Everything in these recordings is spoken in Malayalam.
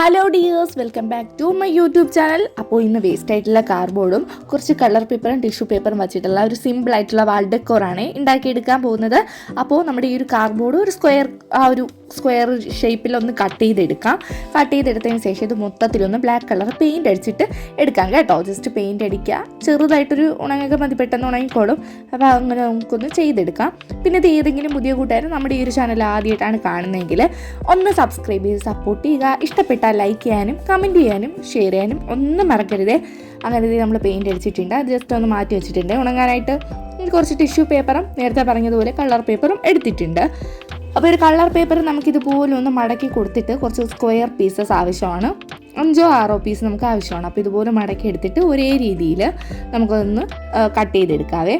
Hello dears welcome back to my YouTube channel അപ്പോൾ ഇന്ന് വേസ്റ്റ് ആയിട്ടുള്ള കാർഡ്ബോർഡും കുറച്ച് കളർ പേപ്പറും ടിഷ്യൂ പേപ്പറും വെച്ചിട്ടുള്ള ഒരു സിമ്പിൾ ആയിട്ടുള്ള വാൾ ഡെക്കോറാണ് ഉണ്ടാക്കിയെടുക്കാൻ പോകുന്നത്. അപ്പോൾ നമ്മുടെ ഈ ഒരു കാർഡ്ബോർഡ് ഒരു സ്ക്വയർ ആ ഒരു സ്ക്വയർ ഷേപ്പിൽ ഒന്ന് കട്ട് ചെയ്തെടുക്കാം. കട്ട് ചെയ്തെടുത്തതിന് ശേഷം ഇത് മൊത്തത്തിലൊന്ന് ബ്ലാക്ക് കളർ പെയിന്റ് അടിച്ചിട്ട് എടുക്കാം കേട്ടോ. ജസ്റ്റ് പെയിന്റ് അടിക്കുക. ചെറുതായിട്ടൊരു ഉണങ്ങൊക്കെ മതി പെട്ടെന്ന് ഉണങ്ങിക്കോളും. അപ്പോൾ അങ്ങനെ നമുക്കൊന്ന് ചെയ്തെടുക്കാം. പിന്നെ ഇത് ഏതെങ്കിലും പുതിയ കൂട്ടുകാർ നമ്മുടെ ഈ ഒരു ചാനൽ ആദ്യമായിട്ടാണ് കാണുന്നതെങ്കിൽ ഒന്ന് സബ്സ്ക്രൈബ് ചെയ്ത് സപ്പോർട്ട് ചെയ്യുക. ഇഷ്ടപ്പെട്ടാൽ ലൈക്ക് ചെയ്യാനും കമന്റ് ചെയ്യാനും ഷെയർ ചെയ്യാനും ഒന്നും മറക്കരുതേ. അങ്ങനെ നമ്മൾ പെയിന്റ് അടിച്ചിട്ടുണ്ട്. അത് ജസ്റ്റ് ഒന്ന് മാറ്റി വെച്ചിട്ടുണ്ട്. ഉണങ്ങാനായിട്ട് കുറച്ച് ടിഷ്യൂ പേപ്പറും നേരത്തെ പറഞ്ഞതുപോലെ കളർ പേപ്പറും എടുത്തിട്ടുണ്ട്. അപ്പോൾ ഒരു കളർ പേപ്പർ നമുക്കിതുപോലെ ഒന്ന് മടക്കി കൊടുത്തിട്ട് കുറച്ച് സ്ക്വയർ പീസസ് ആവശ്യമാണ്. അഞ്ചോ ആറോ പീസ് നമുക്ക് ആവശ്യമാണ്. അപ്പോൾ ഇതുപോലെ മടക്കി എടുത്തിട്ട് ഒരേ രീതിയിൽ നമുക്കൊന്ന് കട്ട് ചെയ്തെടുക്കാവേ.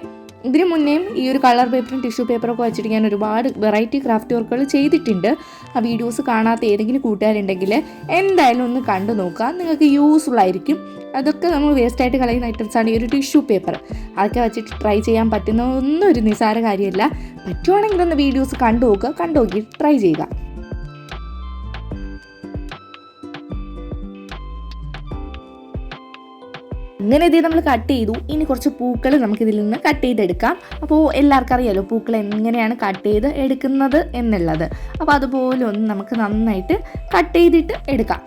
ഇതിനു മുന്നേയും ഈ ഒരു കളർ പേപ്പറും ടിഷ്യൂ പേപ്പറും ഒക്കെ വെച്ചിട്ട് ഞാൻ ഒരുപാട് വെറൈറ്റി ക്രാഫ്റ്റ് വർക്കുകൾ ചെയ്തിട്ടുണ്ട്. ആ വീഡിയോസ് കാണാത്ത ഏതെങ്കിലും കൂട്ടുകാരുണ്ടെങ്കിൽ എന്തായാലും ഒന്ന് കണ്ടു നോക്കുക. നിങ്ങൾക്ക് യൂസ്ഫുൾ ആയിരിക്കും. അതൊക്കെ നമ്മൾ വേസ്റ്റായിട്ട് കളയുന്ന ഐറ്റംസ് ആണ് ഈ ഒരു ടിഷ്യൂ പേപ്പർ അതൊക്കെ വെച്ചിട്ട് ട്രൈ ചെയ്യാൻ പറ്റുന്ന ഒന്നും ഒരു നിസാര കാര്യമല്ല. പറ്റുവാണെങ്കിൽ ഒന്ന് വീഡിയോസ് കണ്ടു നോക്കുക കണ്ടു നോക്കി ട്രൈ ചെയ്യുക. അങ്ങനെ ഇത് നമ്മൾ കട്ട് ചെയ്തു. ഇനി കുറച്ച് പൂക്കൾ നമുക്ക് ഇതിൽ നിന്ന് കട്ട് ചെയ്തെടുക്കാം അപ്പോൾ എല്ലാവർക്കും അറിയാലോ പൂക്കൾ എങ്ങനെയാണ് കട്ട് ചെയ്ത് എടുക്കുന്നത് എന്നുള്ളത്. അപ്പോൾ അതുപോലെ ഒന്ന് നമുക്ക് നന്നായിട്ട് കട്ട് ചെയ്തിട്ട് എടുക്കാം.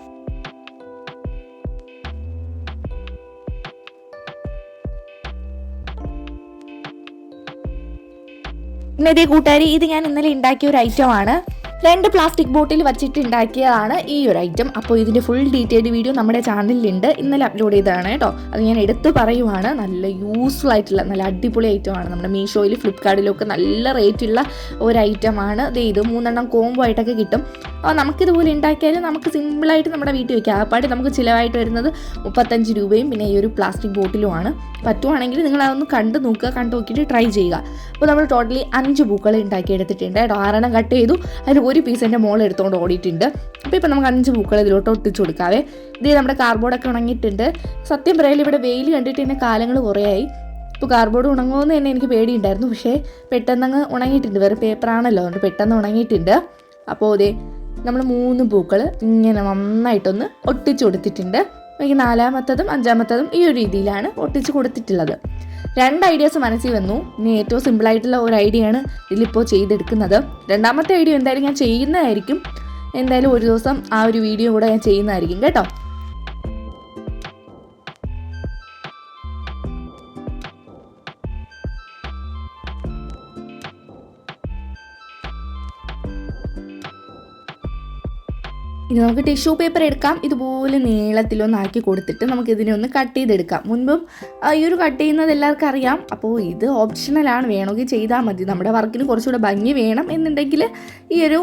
പിന്നെ ഇതേ കൂട്ടുകാരി ഇത് ഞാൻ ഇന്നലെ ഉണ്ടാക്കിയ ഒരു ഐറ്റമാണ് രണ്ട് പ്ലാസ്റ്റിക് ബോട്ടിൽ വെച്ചിട്ട് ഉണ്ടാക്കിയതാണ് ഈ ഒരു ഐറ്റം അപ്പോൾ ഇതിന്റെ ഫുൾ ഡീറ്റെയിൽഡ് വീഡിയോ നമ്മുടെ ചാനലിലുണ്ട് ഇന്നലെ അപ്ലോഡ് ചെയ്തതാണ് കേട്ടോ. അത് ഞാൻ എടുത്ത് പറയുവാണ്. നല്ല യൂസ്ഫുൾ ആയിട്ടുള്ള നല്ല അടിപൊളി ഐറ്റമാണ് നമ്മുടെ മീഷോയിൽ ഫ്ലിപ്കാർട്ടിലൊക്കെ നല്ല റേറ്റുള്ള ഒരു ഐറ്റമാണ് ഇത് മൂന്നെണ്ണം കോംബോ ആയിട്ടൊക്കെ കിട്ടും. നമുക്കിതുപോലെ ഉണ്ടാക്കിയാലും നമുക്ക് സിമ്പിളായിട്ട് നമ്മുടെ വീട്ടിൽ വയ്ക്കാം അപ്പാട്ട് നമുക്ക് ചിലവായിട്ട് വരുന്നത് മുപ്പത്തഞ്ച് രൂപയും പിന്നെ ഈ ഒരു പ്ലാസ്റ്റിക് ബോട്ടിലുമാണ് പറ്റുവാണെങ്കിൽ നിങ്ങൾ അതൊന്ന് കണ്ടു നോക്കുക കണ്ട് നോക്കിയിട്ട് ട്രൈ ചെയ്യുക. അപ്പോൾ നമ്മൾ ടോട്ടലി അഞ്ച് പൂക്കൾ ഉണ്ടാക്കി എടുത്തിട്ടുണ്ട് കേട്ടോ. ആറെണ്ണം കട്ട് ചെയ്തു. അതിൽ ഒരു പീസ് എന്റെ മോൾ എടുത്തുകൊണ്ട് ഓടിയിട്ടുണ്ട്. അപ്പോൾ ഇപ്പോൾ നമുക്ക് അഞ്ച് പൂക്കൾ ഇതിലോട്ട് ഒട്ടിച്ചു കൊടുക്കാവേ. ഇത് നമ്മുടെ കാർബോർഡൊക്കെ ഉണങ്ങിയിട്ടുണ്ട്. സത്യം പറയാൻ ഇവിടെ വെയിൽ കണ്ടിട്ട് എന്റെ കാലങ്ങൾ കുറേയായി. ഇപ്പോൾ കാർബോർഡ് ഉണങ്ങുമെന്ന് തന്നെ എനിക്ക് പേടിയുണ്ടായിരുന്നു. പക്ഷേ പെട്ടെന്നങ്ങ് ഉണങ്ങിയിട്ടുണ്ട്. വേറെ പേപ്പറാണല്ലോ അതുകൊണ്ട് പെട്ടെന്ന് ഉണങ്ങിയിട്ടുണ്ട്. അപ്പോൾ അതെ നമ്മൾ മൂന്ന് പൂക്കൾ ഇങ്ങനെ നന്നായിട്ടൊന്ന് ഒട്ടിച്ചു കൊടുത്തിട്ടുണ്ട്. എനിക്ക് നാലാമത്തതും അഞ്ചാമത്തതും ഈ ഒരു രീതിയിലാണ് ഒട്ടിച്ച് കൊടുത്തിട്ടുള്ളത്. രണ്ട് ഐഡിയാസ് മനസ്സിൽ വന്നു. ഇനി ഏറ്റവും സിമ്പിളായിട്ടുള്ള ഒരു ഐഡിയയാണ് ഇതിലിപ്പോൾ ചെയ്തെടുക്കുന്നത്. രണ്ടാമത്തെ ഐഡിയ എന്തായാലും ഞാൻ ചെയ്യുന്നതായിരിക്കും. എന്തായാലും ഒരു ദിവസം ആ ഒരു വീഡിയോ കൂടെ ഞാൻ ചെയ്യുന്നതായിരിക്കും കേട്ടോ. ഇനി നമുക്ക് ടിഷ്യൂ പേപ്പർ എടുക്കാം. ഇതുപോലെ നീളത്തിലൊന്നാക്കി കൊടുത്തിട്ട് നമുക്ക് ഇതിനെ ഒന്ന് കട്ട് ചെയ്തെടുക്കാം. മുൻപും ഈ ഒരു കട്ട് ചെയ്യുന്നത് എല്ലാവർക്കും അറിയാം. അപ്പോൾ ഇത് ഓപ്ഷണലാണ് വേണമെങ്കിൽ ചെയ്താൽ മതി. നമ്മുടെ വർക്കിന് കുറച്ചുകൂടെ ഭംഗി വേണം എന്നുണ്ടെങ്കിൽ ഈ ഒരു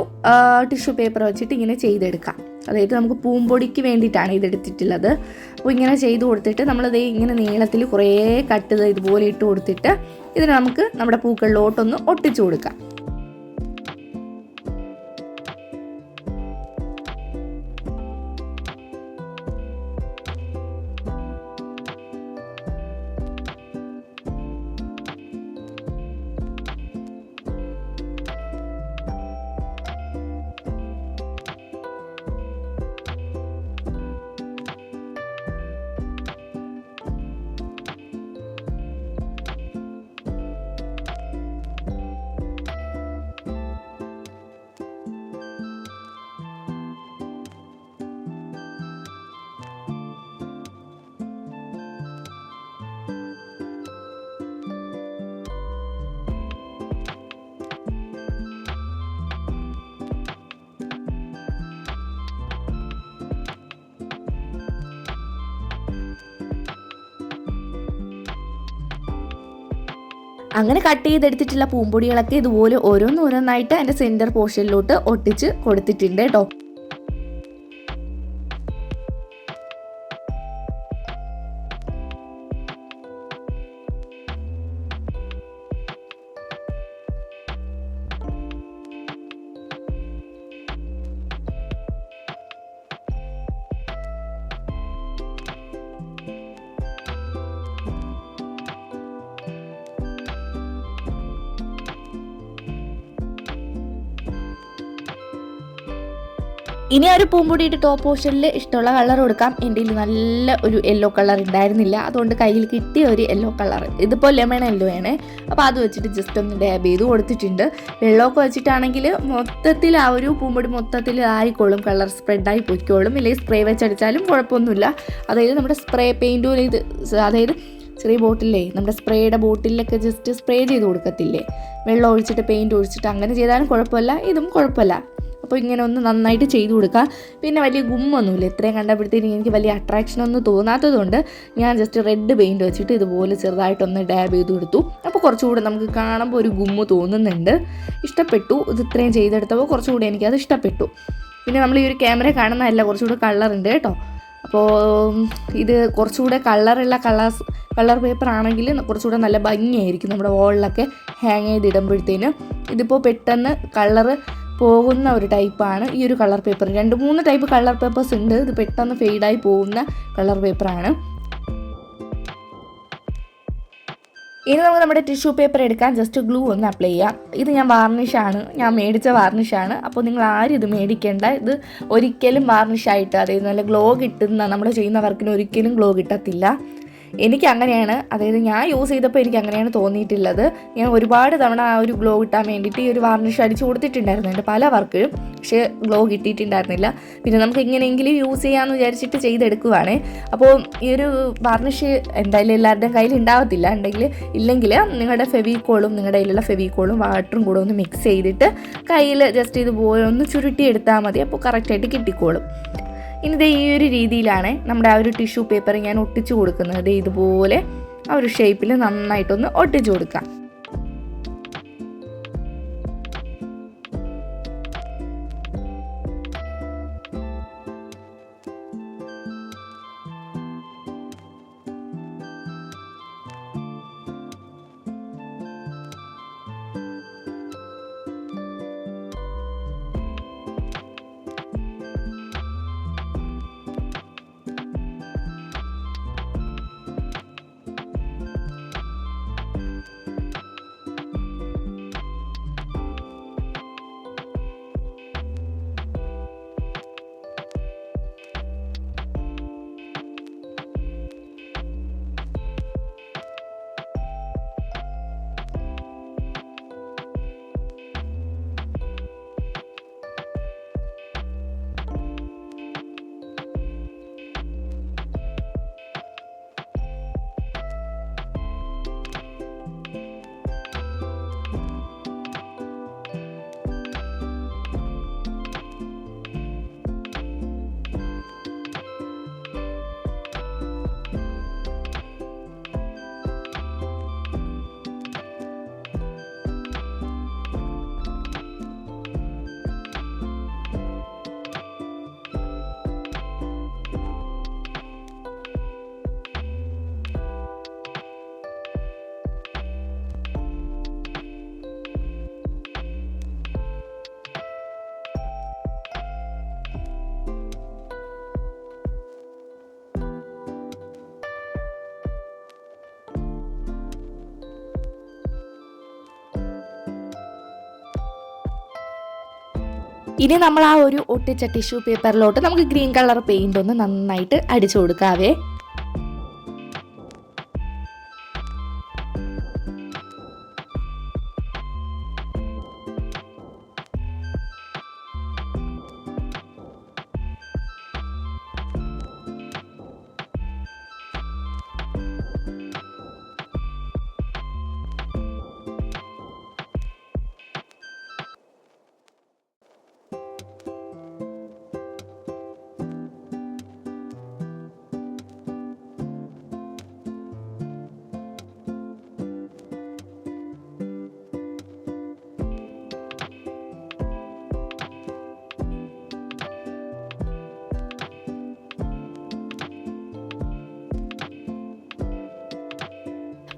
ടിഷ്യൂ പേപ്പർ വെച്ചിട്ട് ഇങ്ങനെ ചെയ്തെടുക്കാം. അതായത് നമുക്ക് പൂമ്പൊടിക്ക് വേണ്ടിയിട്ടാണ് ഇത് എടുത്തിട്ടുള്ളത് അപ്പോൾ ഇങ്ങനെ ചെയ്ത് കൊടുത്തിട്ട് നമ്മളത് ഇങ്ങനെ നീളത്തിൽ കുറേ കട്ട് ഇതുപോലെ ഇട്ട് കൊടുത്തിട്ട് ഇതിനെ നമുക്ക് നമ്മുടെ പൂക്കളിലോട്ടൊന്ന് ഒട്ടിച്ചു കൊടുക്കാം. അങ്ങനെ കട്ട് ചെയ്തെടുത്തിട്ടുള്ള പൂമ്പൊടികളൊക്കെ ഇതുപോലെ ഓരോന്നോരോന്നായിട്ട് അതിന്റെ സെന്റർ പോർഷനിലോട്ട് ഒട്ടിച്ച് കൊടുത്തിട്ടുണ്ട് കേട്ടോ ഇനി ഒരു പൂമ്പൊടിയിട്ട് ടോപ്പ് പോർഷനിൽ ഇഷ്ടമുള്ള കളർ കൊടുക്കാം. എന്റെ നല്ല ഒരു യെല്ലോ കളർ ഉണ്ടായിരുന്നില്ല. അതുകൊണ്ട് കയ്യിൽ കിട്ടിയ ഒരു യെല്ലോ കളർ ഇതിപ്പോൾ ലെമൺ യെല്ലോ ആണ് അപ്പോൾ അത് വെച്ചിട്ട് ജസ്റ്റ് ഒന്ന് ഡാബ് ചെയ്ത് കൊടുത്തിട്ടുണ്ട്. വെള്ളമൊക്കെ വെച്ചിട്ടാണെങ്കിൽ മൊത്തത്തിൽ ആ ഒരു പൂമ്പൊടി മൊത്തത്തിൽ ആയിക്കോളും. കളർ സ്പ്രെഡായി പൊയ്ക്കോളും. ഇല്ലെങ്കിൽ സ്പ്രേ വെച്ചടിച്ചാലും കുഴപ്പമൊന്നുമില്ല. അതായത് നമ്മുടെ സ്പ്രേ പെയിന്റും ഇത് അതായത് ചെറിയ ബോട്ടിലേ നമ്മുടെ സ്പ്രേയുടെ ബോട്ടിലൊക്കെ ജസ്റ്റ് സ്പ്രേ ചെയ്ത് കൊടുക്കത്തില്ലേ? വെള്ളം ഒഴിച്ചിട്ട് പെയിന്റ് ഒഴിച്ചിട്ട് അങ്ങനെ ചെയ്താലും കുഴപ്പമില്ല. ഇതും കുഴപ്പമില്ല. അപ്പോൾ ഇങ്ങനെ ഒന്ന് നന്നായിട്ട് ചെയ്തു കൊടുക്കുക പിന്നെ വലിയ ഗുമ്മൊന്നുമില്ല. ഇത്രയും കണ്ടപ്പോഴത്തേക്കും എനിക്ക് വലിയ അട്രാക്ഷൻ ഒന്നും തോന്നാത്തതുകൊണ്ട് ഞാൻ ജസ്റ്റ് റെഡ് പെയിന്റ് വെച്ചിട്ട് ഇതുപോലെ ചെറുതായിട്ടൊന്ന് ഡാബ് ചെയ്ത് കൊടുത്തു. അപ്പോൾ കുറച്ചുകൂടെ നമുക്ക് കാണുമ്പോൾ ഒരു ഗുമ്മ് തോന്നുന്നുണ്ട്. ഇഷ്ടപ്പെട്ടു. ഇത് ഇത്രയും ചെയ്തെടുത്തപ്പോൾ കുറച്ചുകൂടി എനിക്കത് ഇഷ്ടപ്പെട്ടു. പിന്നെ നമ്മൾ ഈ ഒരു ക്യാമറ കാണുന്നതല്ല കുറച്ചുകൂടെ കളറുണ്ട് കേട്ടോ. അപ്പോൾ ഇത് കുറച്ചുകൂടെ കളറുള്ള കളേഴ്സ് കളർ പേപ്പർ ആണെങ്കിൽ കുറച്ചുകൂടെ നല്ല ഭംഗിയായിരിക്കും നമ്മുടെ വോളിലൊക്കെ ഹാങ് ചെയ്തിടുമ്പോഴത്തേന് ഇതിപ്പോൾ പെട്ടെന്ന് കളറ് പോകുന്ന ഒരു ടൈപ്പാണ് ഈ ഒരു കളർ പേപ്പർ. രണ്ട് മൂന്ന് ടൈപ്പ് കളർ പേപ്പേഴ്സ് ഉണ്ട്. ഇത് പെട്ടെന്ന് ഫെയ്ഡായി പോകുന്ന കളർ പേപ്പറാണ്. ഇനി നമുക്ക് നമ്മുടെ ടിഷ്യൂ പേപ്പർ എടുക്കാൻ ജസ്റ്റ് ഗ്ലൂ ഒന്ന് അപ്ലൈ ചെയ്യാം. ഇത് ഞാൻ വാർണിഷാണ് ഞാൻ മേടിച്ച വാർണിഷാണ് അപ്പോൾ നിങ്ങൾ ആരും ഇത് മേടിക്കേണ്ട. ഇത് ഒരിക്കലും വാർണിഷായിട്ട് അതായത് നല്ല ഗ്ലോ കിട്ടുന്ന നമ്മൾ ചെയ്യുന്ന വർക്കിന് ഒരിക്കലും ഗ്ലോ കിട്ടത്തില്ല. എനിക്ക് അങ്ങനെയാണ് അതായത് ഞാൻ യൂസ് ചെയ്തപ്പോൾ എനിക്ക് അങ്ങനെയാണ് തോന്നിയിട്ടുള്ളത്. ഞാൻ ഒരുപാട് തവണ ആ ഒരു ഗ്ലോ കിട്ടാൻ വേണ്ടിയിട്ട് ഈ ഒരു വാർണിഷ് അടിച്ച് കൊടുത്തിട്ടുണ്ടായിരുന്നു എന്റെ പല വർക്കിലും. പക്ഷേ ഗ്ലോ കിട്ടിയിട്ടുണ്ടായിരുന്നില്ല. പിന്നെ നമുക്ക് എങ്ങനെയെങ്കിലും യൂസ് ചെയ്യാമെന്ന് വിചാരിച്ചിട്ട് ചെയ്തെടുക്കുവാണ്. അപ്പോൾ ഈ ഒരു വാർണിഷ് എന്തായാലും എല്ലാവരുടെയും കയ്യിൽ ഉണ്ടാവത്തില്ല. ഉണ്ടെങ്കിൽ ഇല്ലെങ്കിൽ നിങ്ങളുടെ ഫെവിക്കോളും നിങ്ങളുടെ കയ്യിലുള്ള ഫെവിക്കോളും വാട്ടറും കൂടെ ഒന്ന് മിക്സ് ചെയ്തിട്ട് കയ്യിൽ ജസ്റ്റ് ഇതുപോലെ ഒന്ന് ചുരുട്ടി എടുത്താൽ മതി. അപ്പോൾ കറക്റ്റായിട്ട് കിട്ടിക്കോളും. ഇനി ദേ ഈ ഒരു രീതിയിലാണ് നമ്മുടെ ആ ഒരു ടിഷ്യൂ പേപ്പർ ഞാൻ ഒട്ടിച്ചു കൊടുക്കുന്നത്. ഇതുപോലെ ആ ഒരു ഷേപ്പിൽ നന്നായിട്ടൊന്ന് ഒട്ടിച്ചു കൊടുക്കാം. ഇനി നമ്മൾ ആ ഒരു ഒട്ടിച്ച ടിഷ്യൂ പേപ്പറിലോട്ട് നമുക്ക് ഗ്രീൻ കളർ പെയിന്റ് ഒന്ന് നന്നായിട്ട് അടിച്ചു കൊടുക്കാവേ.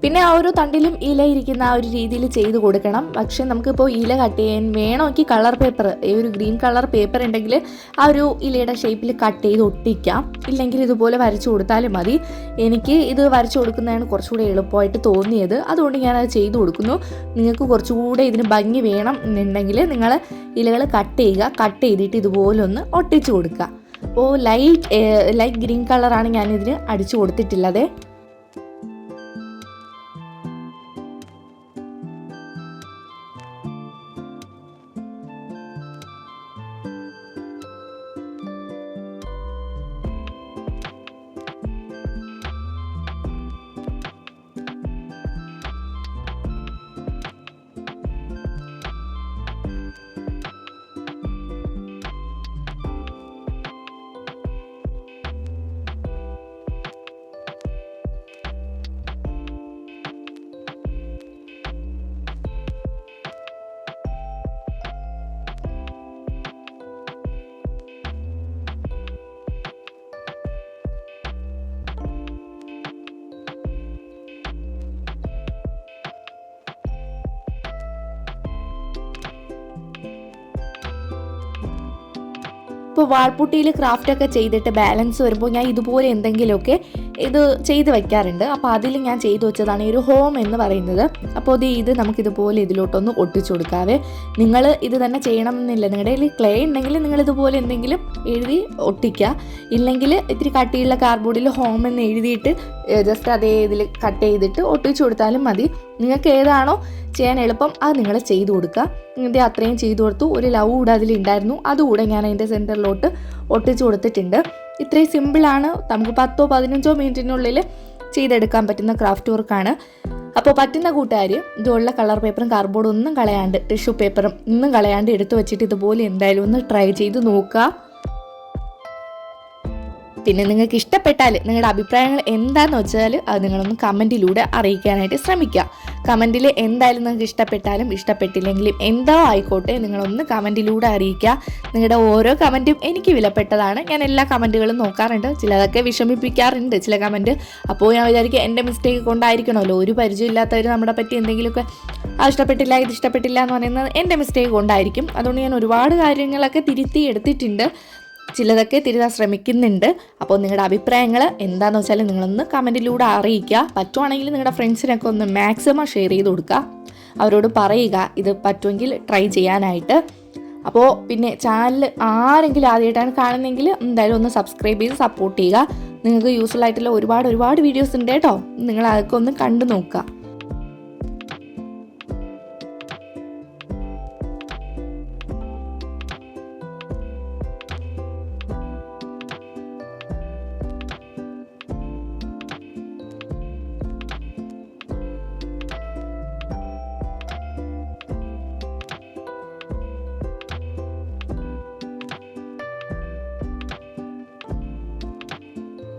പിന്നെ ആ ഒരു തണ്ടിലും ഇല ഇരിക്കുന്ന ആ ഒരു രീതിയിൽ ചെയ്ത് കൊടുക്കണം. പക്ഷെ നമുക്കിപ്പോൾ ഇല കട്ട് ചെയ്യാൻ വേണമെങ്കിൽ കളർ പേപ്പർ ഈ ഒരു ഗ്രീൻ കളർ പേപ്പർ ഉണ്ടെങ്കിൽ ആ ഒരു ഇലയുടെ ഷേപ്പിൽ കട്ട് ചെയ്ത് ഒട്ടിക്കാം. ഇല്ലെങ്കിൽ ഇതുപോലെ വരച്ചു കൊടുത്താലും മതി. എനിക്ക് ഇത് വരച്ചു കൊടുക്കുന്നതാണ് കുറച്ചുകൂടെ എളുപ്പമായിട്ട് തോന്നിയത്. അതുകൊണ്ട് ഞാൻ അത് ചെയ്തു കൊടുക്കുന്നു. നിങ്ങൾക്ക് കുറച്ചുകൂടെ ഇതിന് ഭംഗി വേണം എന്നുണ്ടെങ്കിൽ നിങ്ങൾ ഇലകൾ കട്ട് ചെയ്യുക. കട്ട് ചെയ്തിട്ട് ഇതുപോലെ ഒന്ന് ഒട്ടിച്ചു കൊടുക്കുക. അപ്പോൾ ലൈറ്റ് ലൈറ്റ് ഗ്രീൻ കളറാണ് ഞാനിതിന് അടിച്ചു കൊടുത്തിട്ടുള്ളത്. ഇപ്പോൾ വാൾപുട്ടിയിൽ ക്രാഫ്റ്റൊക്കെ ചെയ്തിട്ട് ബാലൻസ് വരുമ്പോൾ ഞാൻ ഇതുപോലെ എന്തെങ്കിലുമൊക്കെ ഇത് ചെയ്ത് വെക്കാറുണ്ട്. അപ്പോൾ അതിൽ ഞാൻ ചെയ്തു വെച്ചതാണ് ഈ ഒരു ഹോം എന്ന് പറയുന്നത്. അപ്പോൾ ഇത് ഇത് നമുക്കിതുപോലെ ഇതിലോട്ടൊന്ന് ഒട്ടിച്ചു കൊടുക്കാവേ. നിങ്ങൾ ഇത് തന്നെ ചെയ്യണം എന്നില്ല നിങ്ങളുടെ കയ്യിൽ ക്ലേ ഉണ്ടെങ്കിൽ നിങ്ങൾ ഇതുപോലെ എന്തെങ്കിലും എഴുതി ഒട്ടിക്കുക. ഇല്ലെങ്കിൽ ഇത്തിരി കട്ടിയുള്ള കാർഡ്ബോർഡിൽ ഹോം എന്ന് എഴുതിയിട്ട് ജസ്റ്റ് അതേ ഇതിൽ കട്ട് ചെയ്തിട്ട് ഒട്ടിച്ചു കൊടുത്താലും മതി. നിങ്ങൾക്ക് ഏതാണോ ചെയ്യാൻ എളുപ്പം അത് നിങ്ങൾ ചെയ്തു കൊടുക്കുക. ഇത് അത്രയും ചെയ്തു കൊടുത്തു. ഒരു ലവ് കൂടെ അതിലുണ്ടായിരുന്നു. അതുകൂടെ ഞാൻ അതിന്റെ സെന്ററിലോട്ട് ഒട്ടിച്ചു കൊടുത്തിട്ടുണ്ട്. ഇത്രയും സിമ്പിളാണ്. നമുക്ക് പത്തോ പതിനഞ്ചോ മിനിറ്റിനുള്ളിൽ ചെയ്തെടുക്കാൻ പറ്റുന്ന ക്രാഫ്റ്റ് വർക്കാണ്. അപ്പോൾ പറ്റുന്ന കൂട്ടുകാർ ഇതുള്ള കളർ പേപ്പറും കാർഡ്ബോർഡും ഒന്നും കളയാണ്ട് ടിഷ്യൂ പേപ്പറും ഒന്നും കളയാണ്ട് എടുത്തു വെച്ചിട്ട് ഇതുപോലെ എന്തായാലും ഒന്ന് ട്രൈ ചെയ്ത് നോക്കുക. പിന്നെ നിങ്ങൾക്ക് ഇഷ്ടപ്പെട്ടാൽ നിങ്ങളുടെ അഭിപ്രായങ്ങൾ എന്താണെന്ന് വെച്ചാൽ അത് നിങ്ങളൊന്ന് കമന്റിലൂടെ അറിയിക്കാനായിട്ട് ശ്രമിക്കുക. കമന്റിൽ എന്തായാലും നിങ്ങൾക്ക് ഇഷ്ടപ്പെട്ടാലും ഇഷ്ടപ്പെട്ടില്ലെങ്കിലും എന്തോ ആയിക്കോട്ടെ നിങ്ങളൊന്ന് കമന്റിലൂടെ അറിയിക്കുക. നിങ്ങളുടെ ഓരോ കമന്റും എനിക്ക് വിലപ്പെട്ടതാണ്. ഞാൻ എല്ലാ കമന്റുകളും നോക്കാറുണ്ട്. ചിലതൊക്കെ വിഷമിപ്പിക്കാറുണ്ട് ചില കമന്റ് അപ്പോൾ ഞാൻ വിചാരിക്കും എന്റെ മിസ്റ്റേക്ക് കൊണ്ടായിരിക്കണമല്ലോ. ഒരു പരിചയമില്ലാത്തവർ നമ്മുടെ പറ്റി എന്തെങ്കിലുമൊക്കെ ആ ഇഷ്ടപ്പെട്ടില്ല ഇത് ഇഷ്ടപ്പെട്ടില്ല എന്ന് പറയുന്നത് എന്റെ മിസ്റ്റേക്ക് കൊണ്ടായിരിക്കും. അതുകൊണ്ട് ഞാൻ ഒരുപാട് കാര്യങ്ങളൊക്കെ തിരുത്തി എടുത്തിട്ടുണ്ട്. ചിലതൊക്കെ തിരുതാൻ ശ്രമിക്കുന്നുണ്ട്. അപ്പോൾ നിങ്ങളുടെ അഭിപ്രായങ്ങൾ എന്താണെന്ന് വെച്ചാൽ നിങ്ങളൊന്ന് കമന്റിലൂടെ അറിയിക്കുക. പറ്റുവാണെങ്കിൽ നിങ്ങളുടെ ഫ്രണ്ട്സിനൊക്കെ ഒന്ന് മാക്സിമം ഷെയർ ചെയ്ത് കൊടുക്കുക. അവരോട് പറയുക ഇത് പറ്റുമെങ്കിൽ ട്രൈ ചെയ്യാനായിട്ട്. അപ്പോൾ പിന്നെ ചാനൽ ആരെങ്കിലും ആദ്യമായിട്ടാണ് കാണുന്നതെങ്കിൽ എന്തായാലും ഒന്ന് സബ്സ്ക്രൈബ് ചെയ്ത് സപ്പോർട്ട് ചെയ്യുക. നിങ്ങൾക്ക് യൂസ്ഫുൾ ആയിട്ടുള്ള ഒരുപാട് ഒരുപാട് വീഡിയോസ് ഉണ്ട് കേട്ടോ. നിങ്ങൾ അതൊക്കെ ഒന്ന് കണ്ടു നോക്കുക.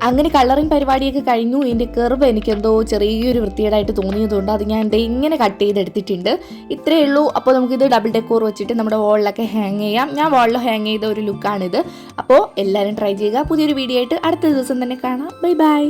അങ്ങനെ കളറിങ് പരിപാടിയൊക്കെ കഴിഞ്ഞു. ഇതിന്റെ കെർവ് എനിക്കെന്തോ ചെറിയൊരു വൃത്തികേടായിട്ട് തോന്നിയതുകൊണ്ട് അത് ഞാൻ എന്താ ഇങ്ങനെ കട്ട് ചെയ്തെടുത്തിട്ടുണ്ട്. ഇത്രയേ ഉള്ളൂ. അപ്പോൾ നമുക്കിത് ഡബിൾ ഡെക്കോർ വെച്ചിട്ട് നമ്മുടെ വാളിലൊക്കെ ഹാങ് ചെയ്യാം. ഞാൻ വാളിൽ ഹാങ് ചെയ്ത ഒരു ലുക്കാണിത് അപ്പോൾ എല്ലാവരും ട്രൈ ചെയ്യുക. പുതിയൊരു വീഡിയോ ആയിട്ട് അടുത്ത ദിവസം തന്നെ കാണാം. Bye bye